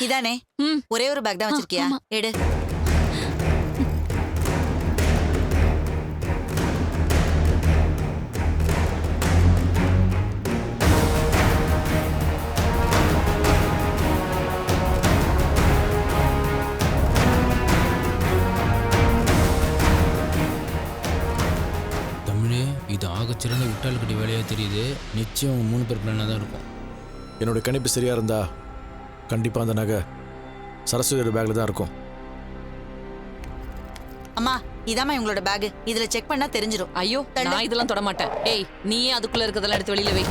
இதானே? ம். ஒரே ஒரு பேக் தான் வச்சிருக்கியா. எடு. தமிழே இது ஆகச்சிறந்த விட்டால் வேலையாக தெரியுது. நிச்சயம் மூணு பேர் பிளானாக தான் இருக்கும். என்னோட கணிப்பு சரியா இருந்தா கண்டிப்பா அந்த நகை சரஸ்வதியோட பேக்ல தான் இருக்கும். அம்மா இதாம்மா இவங்களோட பேக். இதுல செக் பண்ணா தெரிஞ்சிரும். ஐயோ. நான் இதெல்லாம் தொட மாட்டேன். ஏய் நீயே அதுக்குள்ள இருக்கதெல்லாம் எடுத்து வெளியில வை.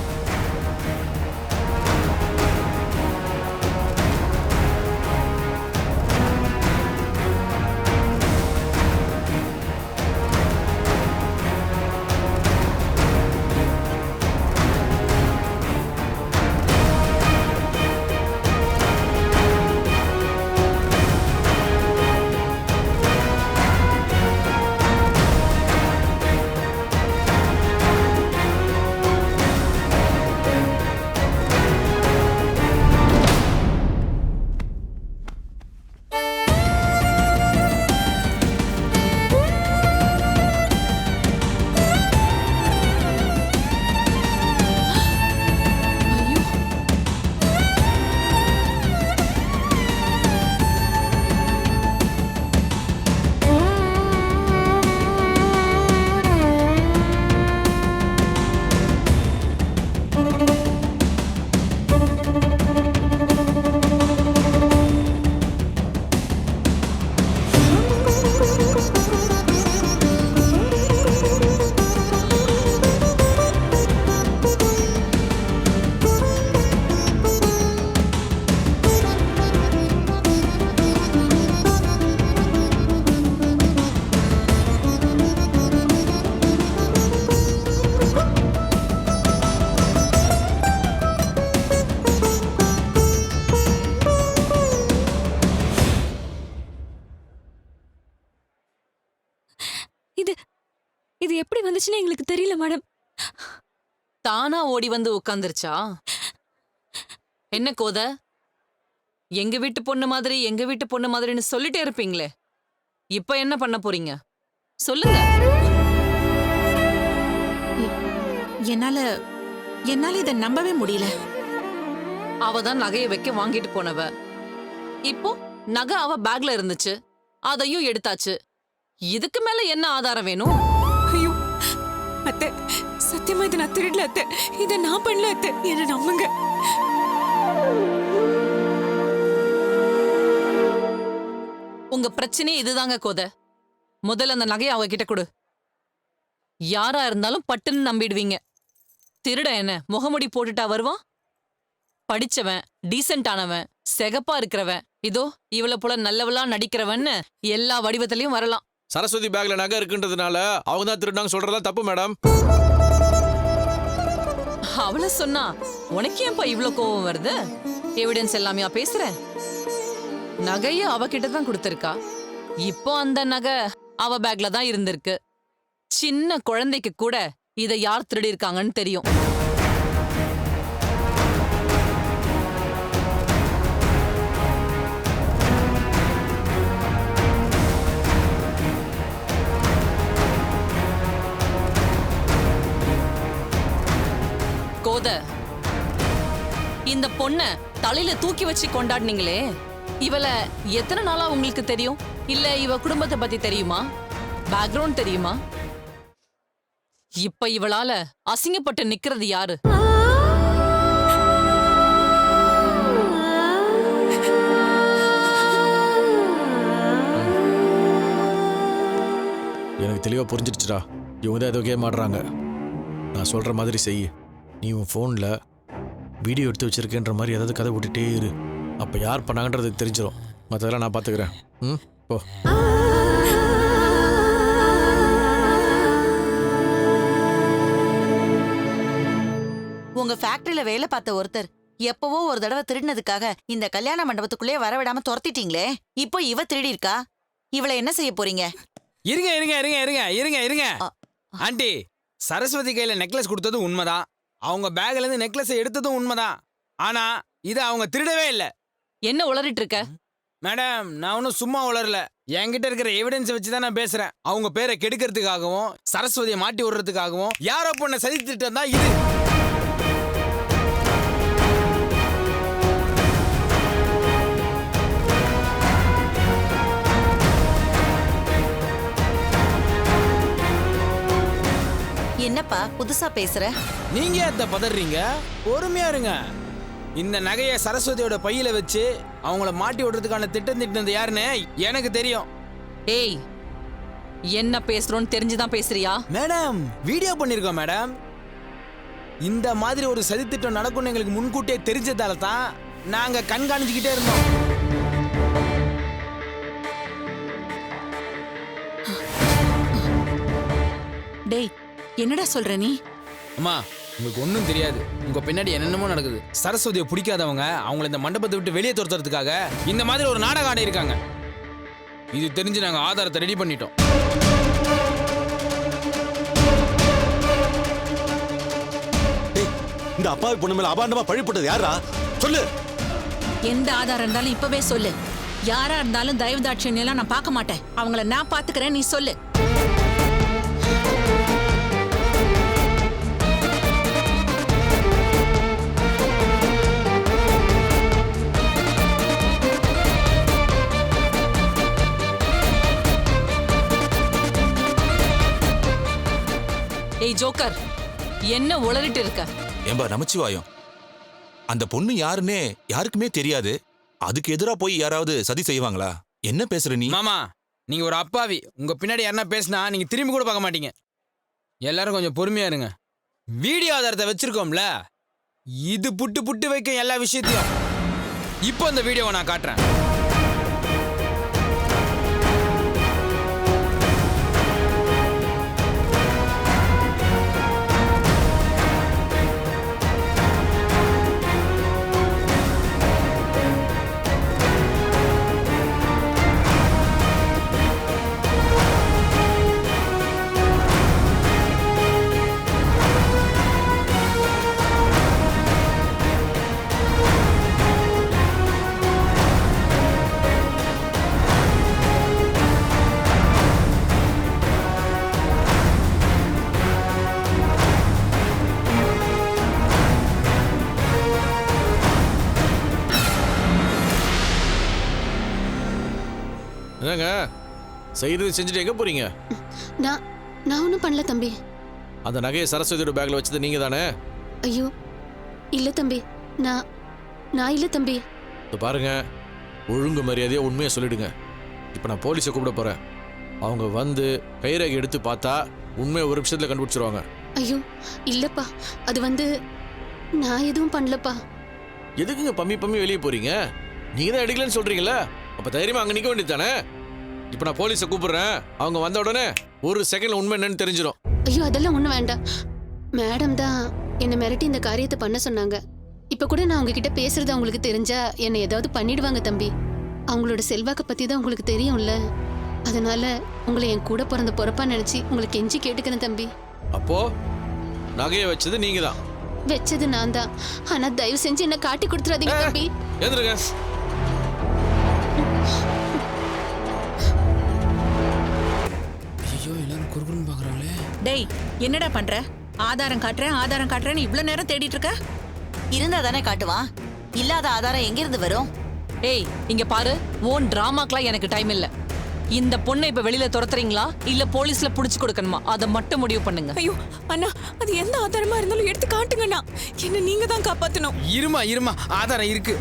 தானா ஓடி வந்து உட்காந்துருச்சா என்ன கோத? எங்க வீட்டு பொண்ணு மாதிரி எங்க வீட்டு பொண்ணு மாதிரின்னு சொல்லிட்டே இருப்பீங்களே. இப்ப என்ன பண்ண போறீங்க? சொல்லுங்க. என்னால என்னால இதை நம்பவே முடியல. அவ தான் நகைய வைக்க வாங்கிட்டு போனவ. இப்போ நகை அவ பேக்ல இருந்துச்சு. அதையும் எடுத்தாச்சு. இதுக்கு மேல என்ன ஆதாரம் வேணும்? ஐயோ அத்தை சத்தியமா இதை நான் திருடல அத்தை. இதை நான் பண்ணல அத்தை. என்ன நம்புங்க. உங்க பிரச்சனையே இதுதாங்க கோத. முதல்ல அந்த நகையை அவ கிட்ட கொடு. யாரா இருந்தாலும் பட்டுன்னு நம்பிடுவீங்க. திருட என்ன? முகமுடி போட்டுட்டா வருவான்? படிச்சவன் டீசென்ட் ஆனவன் செகப்பா இருக்கிறவன். இதோ இவள போல நல்லவளா நடிக்கிறவன்னு எல்லா வடிவத்திலயும் வரலாம். சரஸ்வதி பேக்ல நகை இருக்குன்றதுனால அவங்க தான் திருடாங்க சொல்றதா தப்பு மேடம். அவள சொன்னா உனக்கு ஏன்பா இவ்வளோ கோவம் வருது? எவிடன்ஸ் எல்லாமே பேசுற. நகைய அவகிட்ட தான் கொடுத்திருக்கா. இப்போ அந்த நகை அவ பேக்ல தான் இருந்திருக்கு. சின்ன குழந்தைக்கு கூட இதை யார் திருடி இருக்காங்கன்னு தெரியும். இந்த பொண்ண தலையில தூக்கி வச்சு கொண்டாடுனீங்களே. இவள எத்தனை நாளா உங்களுக்கு தெரியும்? இல்ல இவ குடும்பத்தை பத்தி தெரியுமா? பேக்ரவுண்ட் தெரியுமா? இப்ப இவளால அசிங்கப்பட்டு நிக்கிறது யாரு? எனக்கு தெளிவா புரிஞ்சிடுச்சுடா. இவங்க தான் ஏதோ கேம் ஆடுறாங்க. நான் சொல்ற மாதிரி செய். நீ உன் ஃபோனில் வீடியோ எடுத்து வச்சிருக்கேன்ற மாதிரி ஏதாவது கதை விட்டுட்டே இரு. அப்போ யார் பண்ணாங்கன்றது தெரிஞ்சிடும் மற்றதெல்லாம் நான் பார்த்துக்கிறேன் ம் போ. உங்க ஃபேக்டரியில வேலை பார்த்த ஒருத்தர் எப்பவோ ஒரு தடவை திருடினதுக்காக இந்த கல்யாண மண்டபத்துக்குள்ளே வர விடாம துரத்திட்டீங்களே. இப்போ இவ திருடி இருக்கா இவளை என்ன செய்ய போறீங்க? இருங்க இருங்க இருங்க இருங்க இருங்க இருங்க. ஆண்டி சரஸ்வதி கையில நெக்லஸ் கொடுத்ததும் உண்மைதான். அவங்க பேக்ல இருந்து நெக்லஸ் எடுத்ததும் உண்மைதான். ஆனா இதை அவங்க திருடவே இல்லை. என்ன உளறிட்டு இருக்க? மேடம் நான் ஒன்றும் சும்மா உளரல என்கிட்ட இருக்கிற எவிடன்ஸ் வச்சு தான் நான் பேசுறேன். அவங்க பேரை கெடுக்கிறதுக்காகவும் சரஸ்வதியை மாட்டி விடுறதுக்காகவும் யாரோ பொண்ணை சதி திட்டம் தான் இது. என்னப்பா புதுசா பேசுற? நீங்க ஏத்த பதறீங்க? பொறுமையா இருங்க. இந்த நகையை சரஸ்வதியோட பையில வச்சு அவங்கள மாட்டி விடுறதுக்கான திட்டம் திட்டினது யாருன்னு எனக்கு தெரியும். ஏய் என்ன பேசுறோன்னு தெரிஞ்சுதான் பேசுறியா? மேடம் வீடியோ பண்ணிருக்கோம் மேடம். இந்த மாதிரி ஒரு சதித்திட்டம் நடக்கும்னு எங்களுக்கு முன்கூட்டியே தெரிஞ்சதால தான் நாங்க கண்காணிச்சுக்கிட்டே இருந்தோம். டேய் என்னடா சொல்ற நீ? அம்மா உங்களுக்கு ஒன்றும் தெரியாது. உங்க பின்னாடி என்னென்னமோ நடக்குது. சரஸ்வதியை பிடிக்காதவங்க அவங்கள இந்த மண்டபத்தை விட்டு வெளியே துரத்துறதுக்காக இந்த மாதிரி ஒரு நாடகம் ஆடி இருக்காங்க இது தெரிஞ்சு நாங்க ஆதாரத்தை ரெடி பண்ணிட்டோம். இந்த அப்பாவி பொண்ணு மேல அபாண்டமா பழிப்பட்டது யாரா சொல்லு. எந்த ஆதாரம் இருந்தாலும் இப்பவே சொல்லு. யாரா இருந்தாலும் தயவு தாட்சியம் எல்லாம் நான் பார்க்க மாட்டேன். அவங்கள நான் பாத்துக்கிறேன் நீ சொல்லு. ஏய் ஜோக்கர் என்ன உளறிட்டு இருக்க? ஏம்பா நமச்சிவாயம். அந்த பொண்ணு யாருன்னே யாருக்குமே தெரியாது. அதுக்கு எதிரா போய் யாராவது சதி செய்வாங்களா? என்ன பேசுற நீ? மாமா நீங்க ஒரு அப்பாவி. உங்க பின்னாடி யாருன்னா பேசினா நீங்க திரும்பி கூட பார்க்க மாட்டீங்க. எல்லாரும் கொஞ்சம் பொறுமையா இருங்க. வீடியோ ஆதாரத்தை வச்சிருக்கோம்ல? இது புட்டு புட்டு வைக்கும் எல்லா விஷயத்தையும். இப்போ அந்த வீடியோவை நான் காட்டுறேன். செய்யறது செஞ்சுட்டு எங்க போறீங்க? நான் நான் ஒன்றும் பண்ணல தம்பி. அந்த நகையை சரஸ்வதியோட பேக்ல வச்சது நீங்க தானே? ஐயோ இல்லை தம்பி. நான் நான் இல்லை தம்பி. இப்போ பாருங்க. ஒழுங்கு மரியாதையா உண்மையை சொல்லிடுங்க. இப்போ நான் போலீஸை கூப்பிட போறேன். அவங்க வந்து கைரேகை எடுத்து பார்த்தா உண்மையை ஒரு நிமிஷத்துல கண்டுபிடிச்சிருவாங்க. ஐயோ இல்லைப்பா. அது வந்து நான் எதுவும் பண்ணலப்பா. எதுக்குங்க பம்மி பம்மி வெளியே போறீங்க? நீங்க தான் எடுக்கலன்னு சொல்றீங்களா அப்ப தைரியமா அங்க நிக்க வேண்டியது தானே? இப்போ நான் போலீஸை கூப்பிடுறேன். அவங்க வந்த உடனே ஒரு செகண்ட்ல உண்மை என்னன்னு தெரிஞ்சிடும் ஐயோ அதெல்லாம் ஒன்றும் வேண்டாம். மேடம் தான் என்னை மிரட்டி இந்த காரியத்தை பண்ண சொன்னாங்க. இப்போ கூட நான் உங்ககிட்ட பேசுறது அவங்களுக்கு தெரிஞ்சா என்னை ஏதாவது பண்ணிடுவாங்க தம்பி. அவங்களோட செல்வாக்கை பற்றி தான் உங்களுக்கு தெரியும்ல. அதனால உங்களை என் கூட பிறந்த பொறப்பா நினச்சி உங்களை கெஞ்சி கேட்டுக்கிறேன் தம்பி. அப்போ நகையை வச்சது நீங்க தான் வச்சது நான் தான். ஆனால் தயவு செஞ்சு என்னை காட்டி கொடுத்துறாதீங்க தம்பி. எழுந்துருங்க டேய் என்னடா பண்ற? ஆதாரம் காட்டுறேன் ஆதாரம் காட்டுறேன்னு இவ்ளோ நேரம் தேடிட்டு இருக்க? இருந்தா தானே காட்டுவான் இல்லாத ஆதாரம் எங்கிருந்து வரும்? ஏய் இங்க பாரு ஓன் டிராமாக்கெல்லாம் எனக்கு டைம் இல்ல. இந்த பொண்ணை இப்ப வெளியில துரத்துறீங்களா? இல்ல போலீஸ்ல புடிச்சு கொடுக்கணுமா? அதை மட்டும் முடிவு பண்ணுங்க. ஐயோ அண்ணா அது எந்த ஆதாரமா இருந்தாலும் எடுத்து காட்டுங்கண்ணா என்ன நீங்க தான் காப்பாத்தணும். இருமா இருமா ஆதாரம் இருக்கு.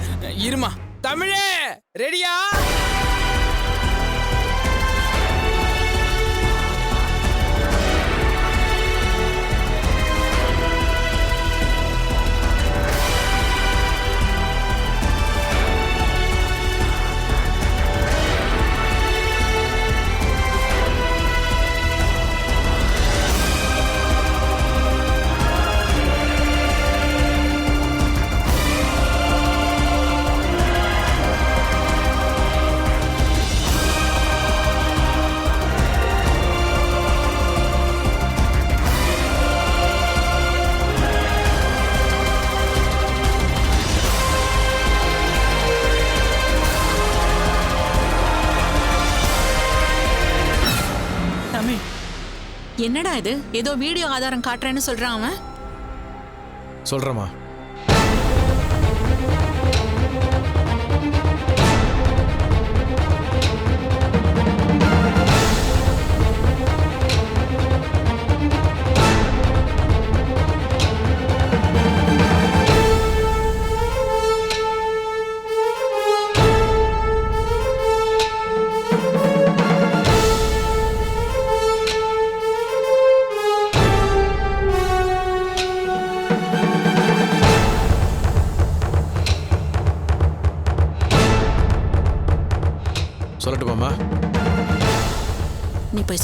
இருமா தமிழே ரெடியா என்னடா இது? ஏதோ வீடியோ ஆதாரம் காட்டுறேன்னு சொல்றான் அவன். சொல்றமா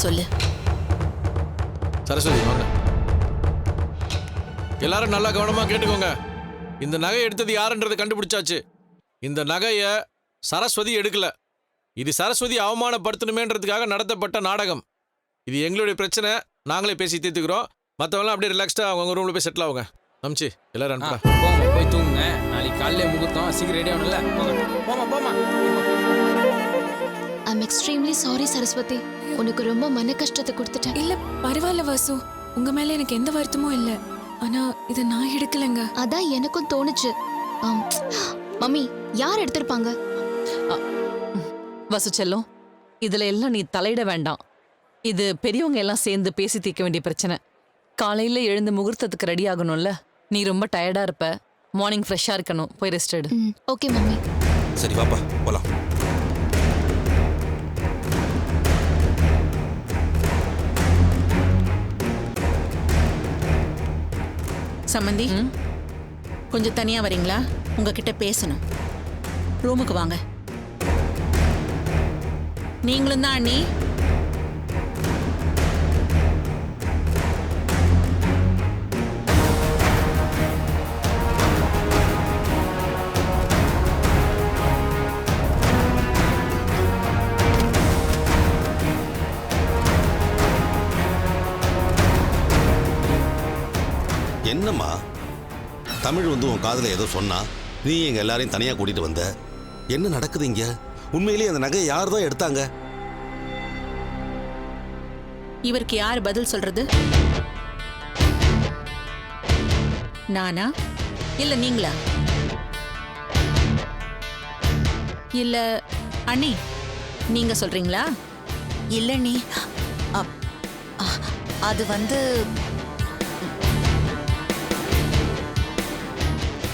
சொல்லு. சரஸ்வதி வாங்க. எல்லாரும் நல்லா கவனமா கேட்டுக்கோங்க. இந்த நகை எடுத்தது யாருன்றது கண்டுபிடிச்சாச்சு. இந்த நகையை சரஸ்வதி எடுக்கல. இது சரஸ்வதி அவமானப்படுத்தணுமேன்றதுக்காக நடத்தப்பட்ட நாடகம். இது எங்களுடைய பிரச்சனை. நாங்களே பேசி தீர்த்துக்கிறோம். மற்றவங்களாம் அப்படியே ரிலாக்ஸ்டாக அவங்க ரூமில் போய் செட்டில் ஆகுங்க. அமிச்சு எல்லாரும் போங்க போய் தூங்குங்க. நாளைக்கு காலையில முகூர்த்தம் சீக்கிரம் ரெடி ஆகணும்ல. போங்க போமா போமா எக்ஸ்ட்ரீம்லி சாரி சரஸ்வதி உனக்கு ரொம்ப மன கஷ்டத்தை கொடுத்துட்டேன். இல்ல பரவாயில்ல வாசு. உங்க மேல எனக்கு எந்த வருத்தமும் இல்ல. ஆனா இத நான் எடுக்கலங்க. அதான் எனக்கும் தோணுச்சு. ஆம். மம்மி யார் எடுத்திருப்பாங்க? வசு செல்லம் இதுல எல்லாம் நீ தலையிட வேண்டாம். இது பெரியவங்க எல்லாம் சேர்ந்து பேசி தீர்க்க வேண்டிய பிரச்சனை. காலையில எழுந்து முகூர்த்தத்துக்கு ரெடி ஆகணும்ல. நீ ரொம்ப டயர்டா இருப்ப. மார்னிங் ஃப்ரெஷ்ஷா இருக்கணும். போய் ரெஸ்ட் எடு. Okay mummy. சரி வாப்பா போலாம். சம்மந்தி? கொஞ்சம் தனியா வரீங்களா? உங்ககிட்ட பேசணும். ரூமுக்கு வாங்க. நீங்களும் தான் அண்ணி. தமிழ் வந்து உன் காதுல ஏதோ சொன்னா நீ எங்க எல்லாரையும் தனியா கூட்டிட்டு வந்த? என்ன நடக்குது இங்க? உண்மையிலேயே அந்த நகையை யார் தான் எடுத்தாங்க? இவருக்கு யார் பதில் சொல்றது? நானா? இல்ல நீங்களா? இல்ல அண்ணி நீங்க சொல்றீங்களா? இல்ல நீ அது வந்து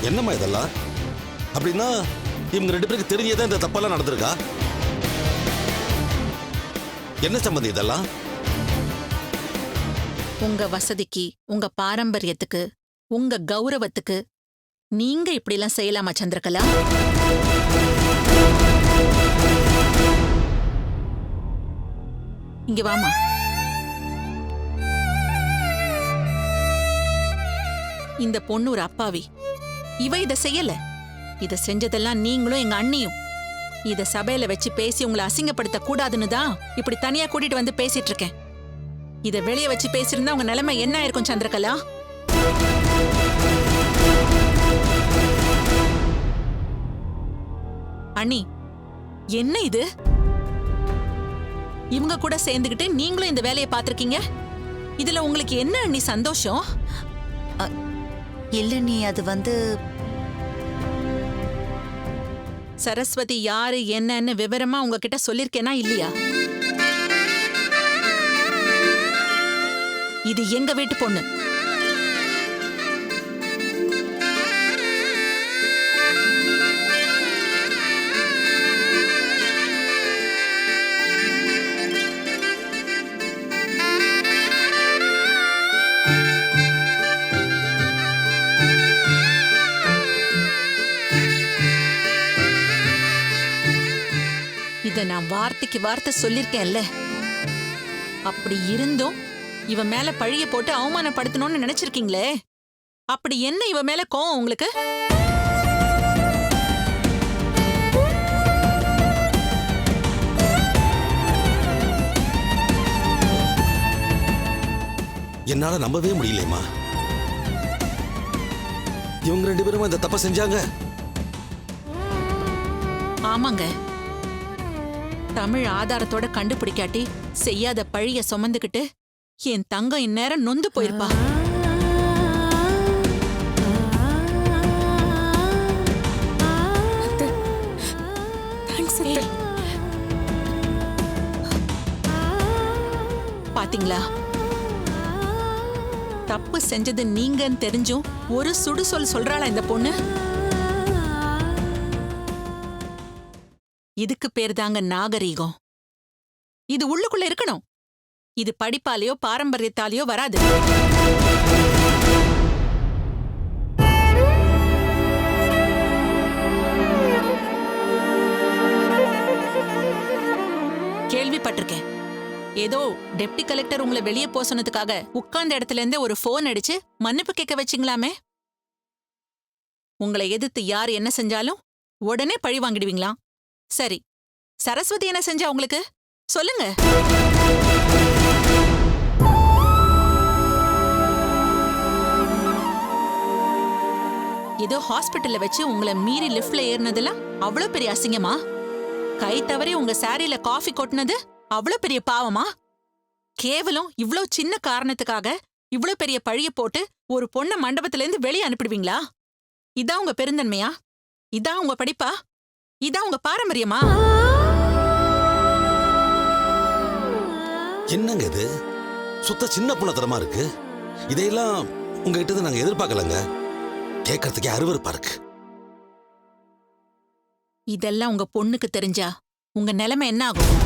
என்னம்மா இதெல்லாம்? அப்படின்னா இவங்க ரெண்டு பேருக்கு தெரிஞ்சே இந்த தப்பெல்லாம் நடந்திருக்கா? என்ன சம்பந்தி இதெல்லாம்? உங்க வசதிக்கு உங்க பாரம்பரியத்துக்கு உங்க கௌரவத்துக்கு நீங்க இப்படிலாம் செய்யலாமா சந்திரகலா? இங்க வாமா இந்த பொண்ணு ஒரு அப்பாவி. இவ இத செய்யல. இத செஞ்சதெல்லாம் நீங்களும் எங்க அண்ணியும். இத சபையில வச்சு பேசி உங்களை அசிங்கப்படுத்த கூடாதுன்னு தான் இப்படி தனியா கூட்டிட்டு வந்து பேசிட்டு இருக்கேன் இத வெளிய வச்சு பேசியிருந்தா உங்க நிலைமை என்ன ஆயிருக்கும் சந்திரகலா? அண்ணி என்ன இது? இவங்க கூட சேர்ந்துகிட்டு நீங்களும் இந்த வேலையை பார்த்துருக்கீங்க? இதுல உங்களுக்கு என்ன அண்ணி சந்தோஷம்? இல்ல நீ அது வந்து சரஸ்வதி யாரு என்னன்னு விவரமா உங்ககிட்ட சொல்லிருக்கேனா இல்லையா? இது எங்க வீட்டு பொண்ணு. இத நான் வார்த்தைக்கு வார்த்தை சொல்லிருக்கேன்ல. அப்படி இருந்தும் இவ மேல பழிய போட்டு அவமானப்படுத்தணும்னு நினைச்சிருக்கீங்களே? அப்படி என்ன இவ மேல கோவம் உங்களுக்கு? என்னால நம்பவே முடியலையேம்மா இவங்க ரெண்டு பேரும் இந்த தப்பை செஞ்சாங்க? ஆமாங்க. தமிழ் ஆதாரத்தோட கண்டுபிடிக்காட்டி செய்யாத பழிய சுமந்துக்கிட்டு என் தங்கம் இந்நேரம் நொந்து போயிருப்பா. பாத்தீங்களா? தப்பு செஞ்சது நீங்கன்னு தெரிஞ்சும் ஒரு சுடு சொல் சொல்றாளா இந்த பொண்ணு? இதுக்கு பேர் தாங்க நாகரீகம். இது உள்ளுக்குள்ள இருக்கணும். இது படிப்பாலேயோ பாரம்பரியத்தாலேயோ வராது. கேள்விப்பட்டிருக்கேன். ஏதோ டெப்டி கலெக்டர் உங்களை வெளியே போக சொன்னதுக்காக உட்கார்ந்த இடத்துல இருந்தே ஒரு ஃபோன் அடிச்சு மன்னிப்பு கேட்க வச்சிங்களாமே? உங்களை எதிர்த்து யார் என்ன செஞ்சாலும் உடனே பழி வாங்கிடுவீங்களா? சரி. சரஸ்வதி என்ன செஞ்சா உங்களுக்கு? சொல்லுங்க. ஏதோ ஹாஸ்பிட்டல்ல வச்சு உங்களை மீறி லிஃப்ட்ல ஏறினதெல்லாம் அவ்வளோ பெரிய அசிங்கமா? கை தவறி உங்க சாரியில காஃபி கொட்டினது அவ்வளோ பெரிய பாவமா? கேவலம் இவ்ளோ சின்ன காரணத்துக்காக இவ்ளோ பெரிய பழிய போட்டு ஒரு பொண்ண மண்டபத்துல இருந்து வெளியே அனுப்பிடுவீங்களா? இதான் உங்க பெருந்தன்மையா? இதான் உங்க படிப்பா? இதான் உங்க பாரம்பரியமா? என்னங்க இது? சுத்த சின்ன புண்ணத்தனமா இருக்கு. இதையெல்லாம் உங்ககிட்ட நாங்க எதிர்பார்க்கலங்க. கேட்கறதுக்கே அருவருப்பா இருக்கு. இதெல்லாம் உங்க பொண்ணுக்கு தெரிஞ்சா உங்க நிலைமை என்ன ஆகும்?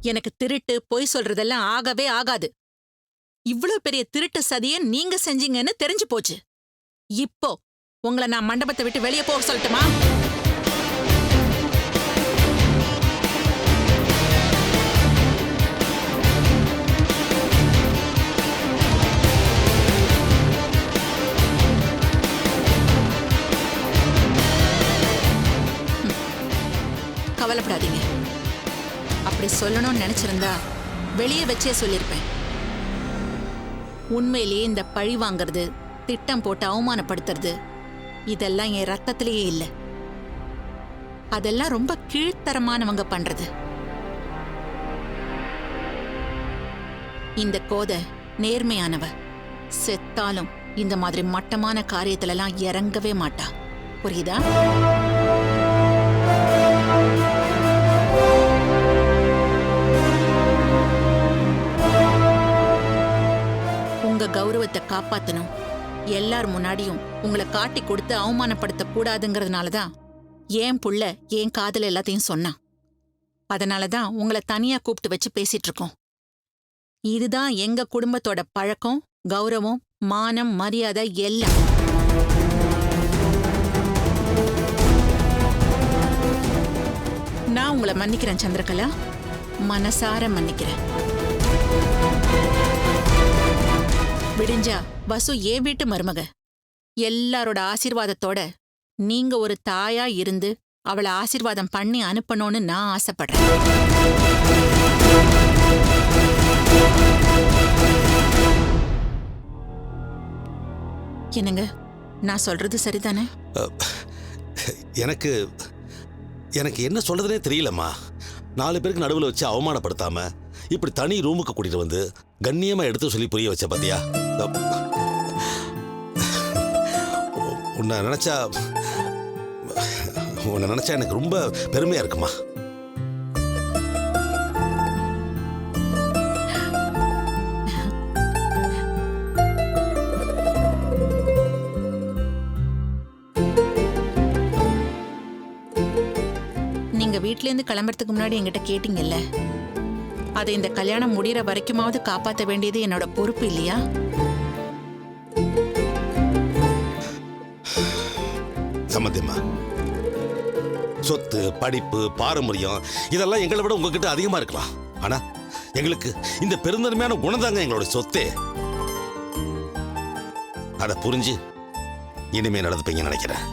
எனக்கு திருட்டு பொய் சொல்றதெல்லாம் ஆகவே ஆகாது. இவ்வளோ பெரிய திருட்டு சதிய நீங்க செஞ்சீங்கன்னு தெரிஞ்சு போச்சு. இப்போ உங்களை நான் மண்டபத்தை விட்டு வெளியே போக சொல்லட்டுமா? கவலைப்படாதீங்க. அப்படி சொல்லணும்னு நினைச்சிருந்தா வெளியே வச்சே சொல்லியிருப்பேன். உண்மையிலேயே இந்த பழி வாங்குறது திட்டம் போட்டு அவமானப்படுத்துறது இதெல்லாம் என் ரத்தத்திலேயே இல்லை. அதெல்லாம் ரொம்ப கீழ்த்தரமானவங்க பண்றது. இந்த கோதை நேர்மையானவ செத்தாலும் இந்த மாதிரி மட்டமான காரியத்திலலாம் இறங்கவே மாட்டா. புரியுதா? உங்க கௌரவத்தை காப்பாத்தணும். எல்லார் முன்னாடியும் உங்களை காட்டி கொடுத்து அவமானப்படுத்த கூடாதுங்கிறதுனால தான் ஏன் புள்ள ஏன் காதல் எல்லாத்தையும் சொன்னான். அதனால தான் உங்களை தனியா கூப்பிட்டு வச்சு பேசிட்டு இருக்கோம் இதுதான் எங்க குடும்பத்தோட பழக்கம் கௌரவம் மானம் மரியாதை எல்லாம். நான் உங்களை மன்னிக்கிறேன் சந்திரகலா. மனசார மன்னிக்கிறேன். விடிஞ்சா வசு ஏன் வீட்டு மருமக? எல்லாரோட ஆசீர்வாதத்தோட நீங்க ஒரு தாயா இருந்து அவளை ஆசிர்வாதம் பண்ணி அனுப்பணும்னு நான் ஆசைப்படுறேன். என்னங்க? நான் சொல்றது சரிதானே? எனக்கு எனக்கு என்ன சொல்றதுனே தெரியலம்மா. நாலு பேருக்கு நடுவில் வச்சு அவமானப்படுத்தாம இப்படி தனி ரூமுக்கு கூட்டிட்டு வந்து கண்ணியமா எடுத்து சொல்லி புரிய வச்ச பாத்தியா? உன்னை நினைச்சா உன்னை நினைச்சா எனக்கு ரொம்ப பெருமையா இருக்குமா? நீங்க வீட்ல இருந்து கிளம்புறதுக்கு முன்னாடி என்கிட்ட கேட்டீங்கல்ல? அதை இந்த கல்யாணம் முடிகிற வரைக்குமாவது காப்பாத்த வேண்டியது என்னோட பொறுப்பு இல்லையா? சம்மந்தியம்மா சொத்து படிப்பு பாரம்பரியம் இதெல்லாம் எங்களை விட உங்ககிட்ட அதிகமா இருக்கலாம். ஆனா எங்களுக்கு இந்த பெருந்தன்மையான குணம் எங்களோட சொத்தே. அதை புரிஞ்சு இனிமே நடந்துப்பீங்கன்னு நினைக்கிறேன்.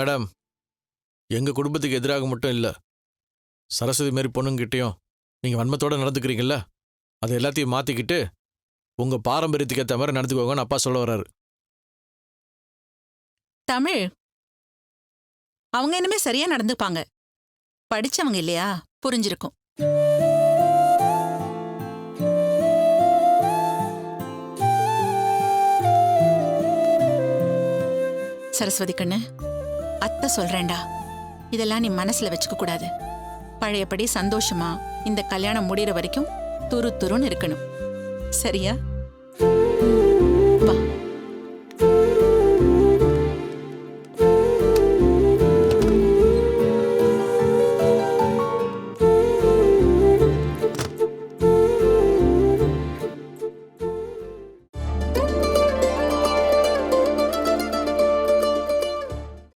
மேடம் எங்கள் குடும்பத்துக்கு எதிராக மட்டும் இல்லை. சரஸ்வதி மாரி பொண்ணுங்கிட்டையும் நீங்கள் வன்மத்தோட நடந்துக்கிறீங்கள அதை எல்லாத்தையும் மாற்றிக்கிட்டு உங்கள் பாரம்பரியத்துக்கு ஏற்ற மாதிரி நடந்துக்கோங்கன்னு அப்பா சொல்ல வர்றாரு. தமிழ் அவங்க இனிமே சரியா நடந்துப்பாங்க. படிச்சவங்க இல்லையா? புரிஞ்சிருக்கும். சரஸ்வதி கண்ணு அத்தை சொல்றேன்டா. இதெல்லாம் நீ மனசுல வச்சுக்க கூடாது. பழையபடி சந்தோஷமா இந்த கல்யாணம் முடிகிற வரைக்கும் துரு துருன்னு இருக்கணும். சரியா?